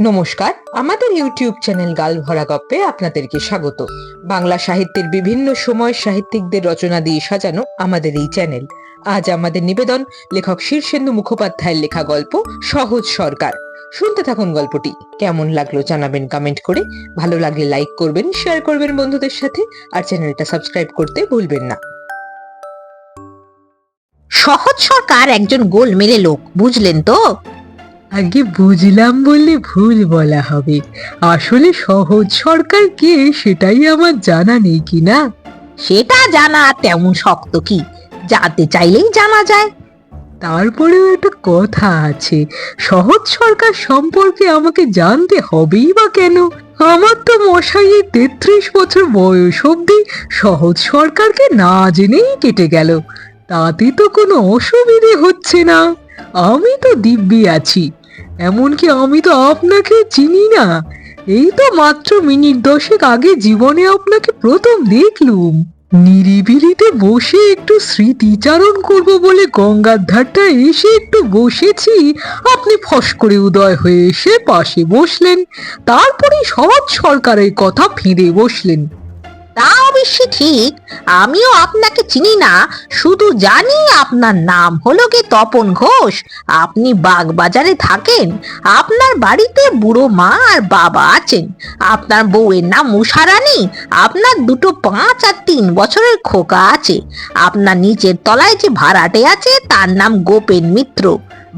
নমস্কার, আমাদের YouTube channel গাল ভরা গপ্পে আপনাদেরকে স্বাগত। বাংলা সাহিত্যের বিভিন্ন সময় সাহিত্যিকদের রচনা দিয়ে সাজানো আমাদের এই চ্যানেল। আজ আমাদের নিবেদন, লেখক শীর্ষেন্দু মুখোপাধ্যায়ের লেখা গল্প, সহজ সরকার। শুনতে থাকুন গল্পটি। কেমন লাগল জানাবেন কমেন্ট করে। ভালো লাগলে লাইক করবেন শেয়ার করবেন বন্ধুদের সাথে, আর চ্যানেলটা সাবস্ক্রাইব করতে ভুলবেন না। সহজ সরকার একজন গোল মেরে লোক, বুঝলেন তো? আগে বুঝলাম বললে ভুল বলা হবে। আসলে সহজ সরকার কে সেটাই আমার জানা নেই কি না? সেটা জানা তেমন শক্ত কি? জানতে চাইলেই জানা যায়। তারপরেও একটা কথা আছে। সহজ সরকার সম্পর্কে আমাকে জানতে হবেই বা কেন? আমার তো মশাইয়ের তেত্রিশ বছর বয়স অব্দি সহজ সরকারকে না জেনেই কেটে গেল। তাতে তো কোনো অসুবিধে হচ্ছে না। আমি তো দিব্যি আছি। এমনকি আমি তো আপনাকে চিনি না। এই তো মাত্র মিনিট দশেক আগে জীবনে আপনাকে প্রথম দেখলুম। নিরিবিলিতে বসে একটু স্মৃতিচারণ করব বলে গঙ্গার ধারটা এসে একটু বসেছি। আপনি ফস করে উদয় হয়ে এসে পাশে বসলেন। তারপরে সহজ সরকারের কথা ফিরে বসলেন। তা অবশ্যই ঠিক, আমিও আপনাকে চিনি না, শুধু জানি আপনার নাম হলো কি তপন ঘোষ। আপনি বাগবাজারে থাকেন, আপনার বাড়িতে বুড়ো মা আর বাবা আছেন। আপনার বউয়ের নাম উষারানী আপনার দুটো পাঁচ আর তিন বছরের খোকা আছে। আপনার নিচের তলায় যে ভাড়াটে আছে, তার নাম গোপেন মিত্র।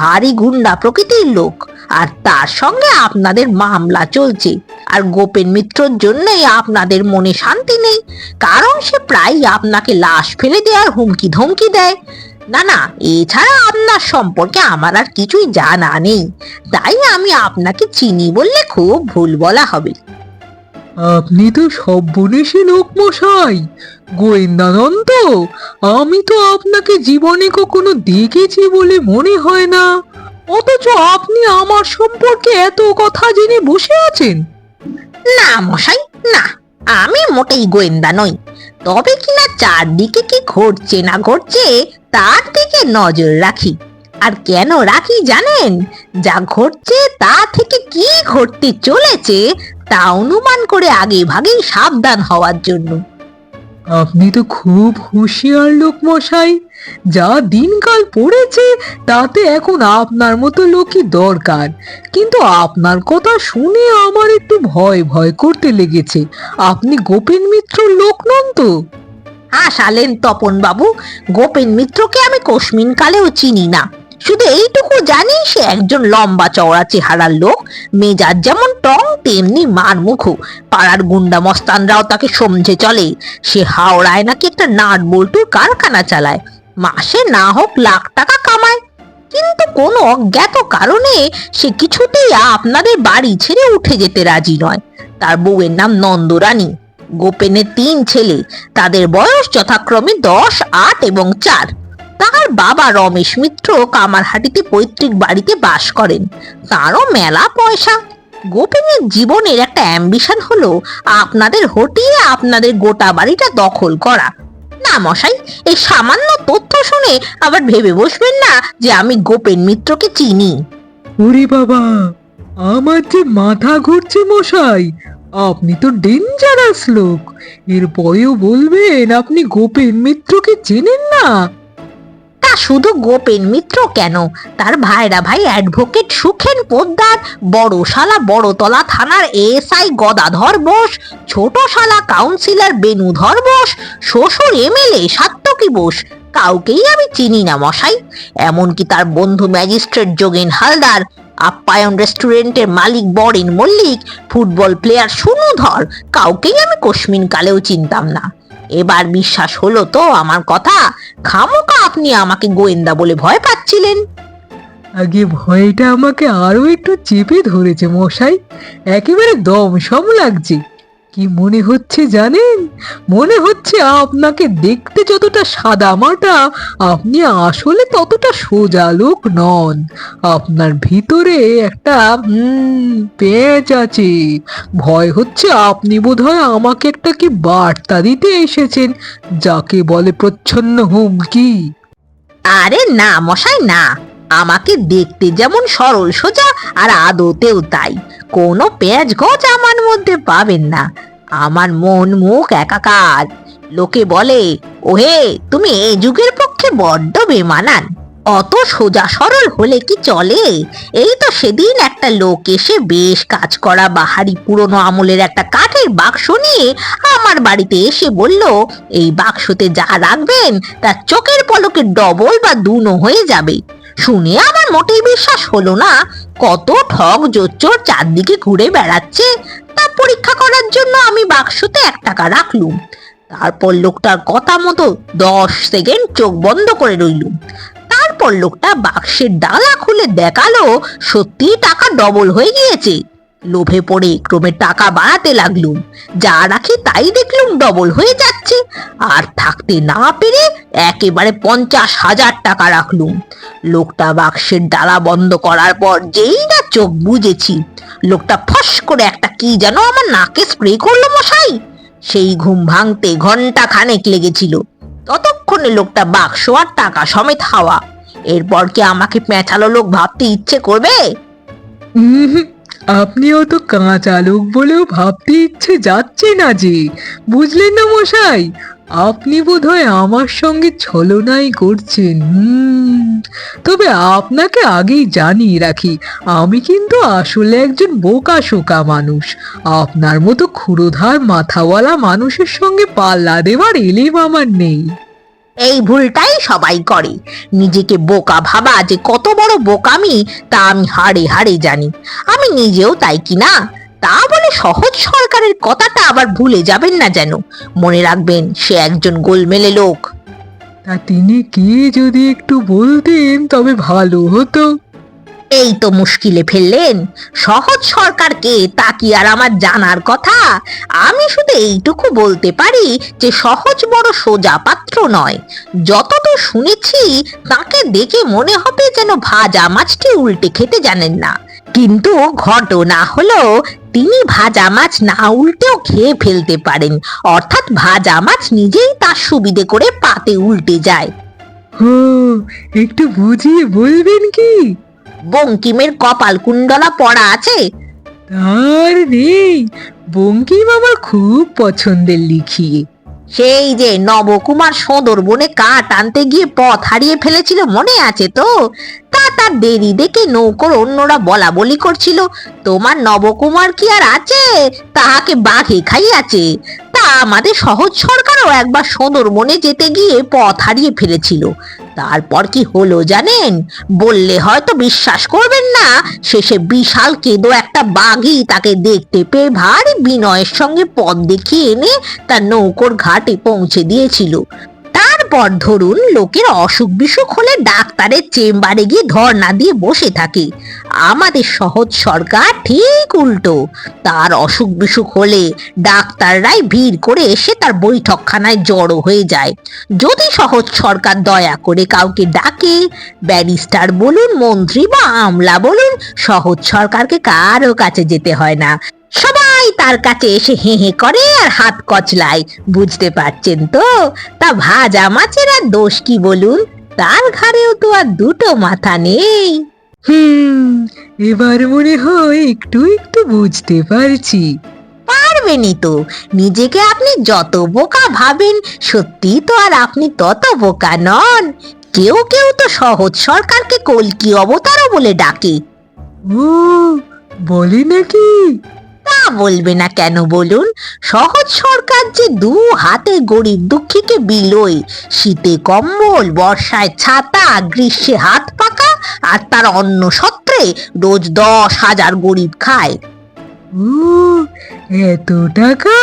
ভারী গুন্ডা প্রকৃতির লোক, আর তার সঙ্গে আপনাদের মামলা চলছে। আর গোপেন মিত্রর জন্যই আপনাদের মনে শান্তি নেই। কারণ সে প্রায়ই আপনাকে লাশ ফেলে দেওয়ার হুমকি ধমকি দেয়। না না, এছাড়া আপনার সম্পর্কে আমার আর কিছুই জানা নেই। তাই আমি আপনাকে চিনি বললে খুব ভুল বলা হবে। আপনি তো সব্বনেশী লোক মশাই গোয়েন্দানন্দ, আমি তো আপনাকে জীবনে কখনো দেখেছি বলে মনে হয় না। অথচ আপনি আমার সম্পর্কে এত কথা জেনে বসে আছেন। না, মশাই, না, আমি মোটেই গোয়েন্দা নই। তবে কিনা চারদিকে কি ঘটছে না ঘটছে, তার দিকে নজর রাখি। আর কেন রাখি জানেন? যা ঘটছে, তা থেকে কি ঘটতে চলেছে, তা অনুমান করে আগে ভাগেই সাবধান হওয়ার জন্য। আপনি তো খুব হুঁশিয়ার লোক, মশাই। যা দিনকাল পড়েছে, তাতে এখন আপনার মতো লোকই দরকার। কিন্তু আপনার কথা শুনে আমার একটু ভয় ভয় করতে লেগেছে। আপনি গোপেন মিত্র লোক নন তো? হাসালেন তপন বাবু, গোপেন মিত্রকে আমি কোশমিন কালেও চিনি না। শুধু এইটুকু জানি, সে একজন লম্বা চওড়া চেহারার লোক। মেজাজ যেমন টং, তেমনি মার মুখো পাড়ার গুন্ডা মস্তানরাও তাকে সমঝে চলে। সে হাওড়ায় নাকি একটা নাট বল্টুর কারখানা চালায়। মাসে না হোক লাখ টাকা কামায়। কিন্তু কোনো অজ্ঞাত কারণে সে কিছুতেই আপনাদের বাড়ি ছেড়ে উঠে যেতে রাজি নয়। তার বউয়ের নাম নন্দরানী। গোপেনের তিন ছেলে। তাদের বয়স যথাক্রমে দশ, আট এবং চার। তার বাবা রমেশ মিত্র কামারহাটিতে পৈতৃক বাড়িতে বাস করেন। তারও মেলা পয়সা। গোপেনের জীবনের একটা অ্যাম্বিশন হলো, আপনাদের হটিয়ে আপনাদের গোটা বাড়িটা দখল করা। না, মশাই, এই সামান্য তথ্য শুনে আবার ভেবে বসবেন না যে আমি গোপেন মিত্রকে চিনি। ওরে বাবা, আমার যে মাথা ঘুরছে মশাই, আপনি তো ডেঞ্জারাস লোক। এরপরেও বলবেন আপনি গোপেন মিত্রকে চেনেন না। শুধু গোপেন মিত্র কেন? তার ভাইরা ভাই অ্যাডভোকেট সুখেন পোদ্দার, বড় শালা বড়তলা থানার এএসআই গদাধর বোস, ছোট শালা কাউন্সিলর বেনুধর বোস, শ্বশুর এমএলএ সাত্তকী বোস। কাউকেই আমি চিনি না মশাই। এমনকি তার বন্ধু ম্যাজিস্ট্রেট যোগেন হালদার আপ্যায়ন রেস্টুরেন্টের মালিক বরেন মল্লিক, ফুটবল প্লেয়ার সুনুধর, কাউকেই আমি কোশমিন কালেও চিনতাম না। এবার বিশ্বাস হলো তো আমার কথা। খামোকা আপনি আমাকে গোয়েন্দা বলে ভয় পাচ্ছিলেন। আগে ভয়টা আমাকে আরও একটু চেপে ধরেছে মশাই। একেবারে দম সম লাগছে। কি মনে হচ্ছে জানেন? মনে হচ্ছে আপনাকে দেখতে যতটা সাদা মাটা, আপনি আসলে ততটা সোজা লোক নন। আপনার ভিতরে একটা পেঁচ আছে। ভয় হচ্ছে আপনি বোধহয় আমাকে একটা কি বার্তা দিতে এসেছেন, যাকে বলে প্রচ্ছন্ন হুমকি। আরে না, মশাই, না। আমাকে দেখতে যেমন সরল সোজা আর আদতেও তাই। কোনো পেঁয়াজ গোছ আমার মধ্যে পাবেন না। আমার মন মুখ একাকার। লোকে বলে, ওহে, তুমি এই যুগের পক্ষে বড্ড বেমানান। অত সোজা সরল হলে কি চলে? এই তো সেদিন একটা লোক এসে বেশ কাজ করা বাহারি পুরনো আমলের একটা কাঠের বাক্স নিয়ে আমার বাড়িতে এসে বলল, এই বাক্সতে যা রাখবেন, তার চোখের পলকে ডবল বা দুনো হয়ে যাবে। শুনে আমার মোটেই বিশ্বাস হলো না। কত ঠক জোচ্চোর চারদিকে ঘুরে বেড়াচ্ছে। তা পরীক্ষা করার জন্য আমি বাক্সতে এক টাকা রাখলুম। তারপর লোকটার কথা মতো দশ সেকেন্ড চোখ বন্ধ করে রইলুম। তারপর লোকটা বাক্সের ডালা খুলে দেখাল সত্যি টাকা ডবল হয়ে গিয়েছে। লোভে পড়ে ক্রমে টাকা বাড়াতে লাগলুম। যা রাখি তাই দেখলুম ডবল হয়ে যাচ্ছে। আর থাকতে না পেরে একেবারে পঞ্চাশ হাজার টাকা রাখলুম। লোকটা বাক্সের ডালা বন্ধ করার পর যেই না চোখ বুঝেছি লোকটা ফস করে একটা কি যেন আমার নাকে স্প্রে করল মশাই। সেই ঘুম ভাঙতে ঘণ্টা খানেক লেগেছিল। ততক্ষণে লোকটা বাক্স আর টাকা সমেত হাওয়া। এরপর কি আমাকে পেঁচালো লোক ভাবতে ইচ্ছে করবে? উহুম, আপনি অত কাঁচা লোক বলেও ভাবতে ইচ্ছে যাচ্ছে না যে। বুঝলেন না মশাই? আপনি বোধহয় আমার সঙ্গে ছলনাই করছেন তবে আপনাকে আগেই জানিয়ে রাখি, আমি কিন্তু আসলে একজন বোকা শোকা মানুষ। আপনার মতো ক্ষুরোধার মাথাওয়ালা মানুষের সঙ্গে পাল্লা দেওয়ার এলেম আমার নেই। এই ভুলটাই সবাই করে। নিজেকে বোকা ভাবা যে কত বড় বোকামি, তা আমি হাড়ে হাড়ে জানি। আমি নিজেও তাই কি না? তা বলে সহজ সরকারের কথাটা আবার ভুলে যাবেন না যেন। মনে রাখবেন সে একজন গোলমেলে লোক। তা তিনি কে যদি একটু বলতেন তবে ভালো হতো। এই তো মুশকিলে ফেললেন। সহজ সরকারকে তা কি আর আমার জানার কথা? আমি শুধু এইটুকু বলতে পারি যে সহজ বড় সোজা পাত্র নয়। যতদূর শুনেছি তাকে দেখে মনে হবে যেন ভাজা মাছটি উল্টে খেতে জানেন না। কিন্তু ঘটনা হলো তিনি ভাজা মাছ না উল্টেও খেয়ে ফেলতে পারেন। অর্থাৎ ভাজা মাছ নিজেই তার সুবিধে করে পাতে উল্টে যায়। হো একটু বুঝিয়ে বলবেন কি? বঙ্কিমের কপাল কুণ্ডলা পড়া আছে। তার নেই। বঙ্কিম আমার খুব পছন্দের লিখিয়ে সেই যে নবকুমার সদর বনে কাঠ আনতে গিয়ে পথ হারিয়ে ফেলেছিল মনে আছে তো? তা তার দেরি দেখে নৌকর অন্যরা বলা বলি করছিল, তোমার নবকুমার কি আর আছে? তাহাকে বাঘে খাইয়াছে। তা আমাদের সহজ সরকারও একবার সদর বনে যেতে গিয়ে পথ হারিয়ে ফেলেছিল। তারপর কি হলো জানেন? বললে হয়তো বিশ্বাস করবেন না, শেষে বিশাল কেঁদো একটা বাঘই তাকে দেখতে পেয়ে ভারী বিনয়ের সঙ্গে পথ দেখিয়ে এনে তার নৌকর ঘাটে পৌঁছে দিয়েছিল। তারপর ধরুন লোকের অসুখ বিসুখ হলে ডাক্তারের চেম্বারে গিয়ে ধর্ণা দিয়ে বসে থাকে। আমাদের সহজ সরকার ঠিক উল্টো। তার অসুখ বিসুখ হলে ডাক্তাররাই ভিড় করে এসে তার বৈঠকখানায় জড়ো হয়ে যায়। যদি সহজ সরকার দয়া করে কাউকে ডাকে, ব্যারিস্টার বলুন, মন্ত্রী বা আমলা বলুন, সহজ সরকারকে কারও কাছে যেতে হয় না। সবাই তার কাছে এসে হে হে করে আর হাত কচলায়। বুঝতে পারছেন তো? তা ভাজা মাছের আর দোষ কি বলুন? তার ঘাড়েও তো আর দুটো মাথা নেই। হুম এবার মনে হয় একটু একটু বুঝতে পারছি। পারবেনই তো। নিজেকে আপনি যত বোকা ভাবেন সত্যি তো আর আপনি তত বোকা নন। কেউ কেউ তো সহজ সরকারকে কলকি অবতারও বলে ডাকে। ও বলে নাকি? তা বলবে না কেন বলুন? সহজ সরকার যে দু হাতে গরিব দুঃখীকে বিলই শীতে কম্বল, বর্ষায় ছাতা, গ্রীষ্মে হাত পাকা, আর তার অন্য সত্রে রোজ দশ হাজার গরিব খায়। ও এত টাকা?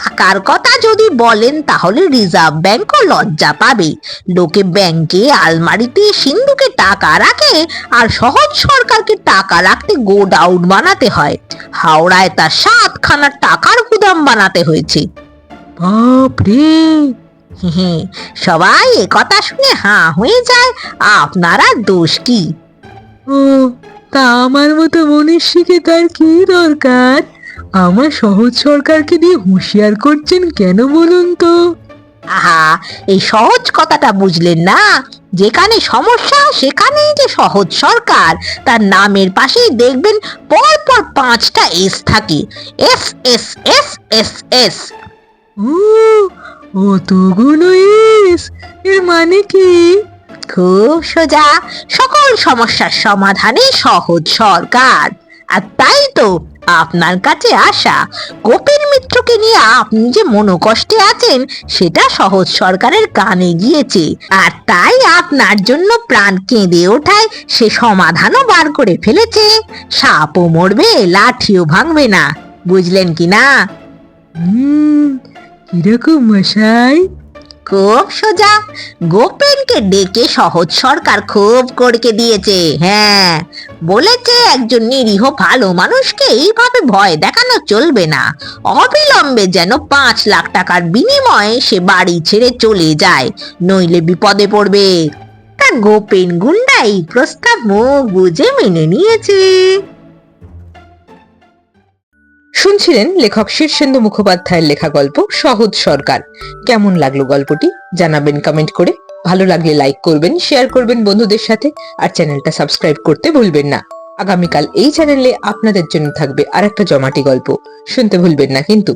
টাকার কথা যদি বলেন, তাহলে রিজার্ভ ব্যাংকও লজ্জা পাবে। লোকে ব্যাংকে, আলমারিতে, সিন্ধুকে টাকা রাখে, আর সহজ সরকারকে টাকা রাখতে গোডাউন বানাতে হয়। হাওড়ায় তার সাতখানা টাকার গুদাম বানাতে হয়েছে। বাপ রে! সবাই এ কথা শুনে হাঁ হয়ে যায়। আপনারা দোষ কি? ও, তা আমার মতো মনীষীকে তার কি দরকার? আমার সহজ সরকারকে দিয়ে হুঁশিয়ার করছেন কেন বলুন তো? আহা এই সহজ কথাটা বুঝলেন না। যেখানে সমস্যা সেখানেই যে সহজ সরকার। তার নামের পাশেই দেখবেন পর পর পাঁচটা এস থাকে। S S S S S. ও অতগুলো এস এর মানে কি? খুব সোজা। সকল সমস্যার সমাধানে সহজ সরকার। আর তাই তো আপনার কাছে আসা গোপের মিত্রকে নিয়ে আপনি যে মনোকষ্টে আছেন, সেটা সহজ সরকারের কানে গিয়েছে। আর তাই আপনার জন্য প্রাণ কেঁদে ওঠায় সে সমাধানও বার করে ফেলেছে। সাপও মরবে, লাঠিও ভাঙবে না। বুঝলেন কি না? হুম, কীরকম মশাই? খুব সোজা। গোপেনকে ডেকে সহজ সরকার খুব করকে দিয়েছে। হ্যাঁ বলেছে একজন নিরীহ ভালো মানুষকে এইভাবে ভয় দেখানো চলবে না। অবিলম্বে যেন পাঁচ লাখ টাকার বিনিময়ে সে বাড়ি ছেড়ে চলে যায়, নইলে বিপদে পড়বে। তা গোপেন গুন্ডা এই প্রস্তাব মুখ বুঝে মেনে নিয়েছে। শুনছিলেন লেখক শীর্ষেন্দু মুখোপাধ্যায়ের লেখা গল্প সহজ সরকার। কেমন লাগল গল্পটি? জানাবেন কমেন্ট করে। ভালো লাগলে লাইক করবেন শেয়ার করবেন বন্ধুদের সাথে, আর চ্যানেলটা সাবস্ক্রাইব করতে ভুলবেন না। আগামীকাল এই চ্যানেলে আপনাদের জন্য থাকবে আর একটা জমাটি গল্প। শুনতে ভুলবেন না কিন্তু।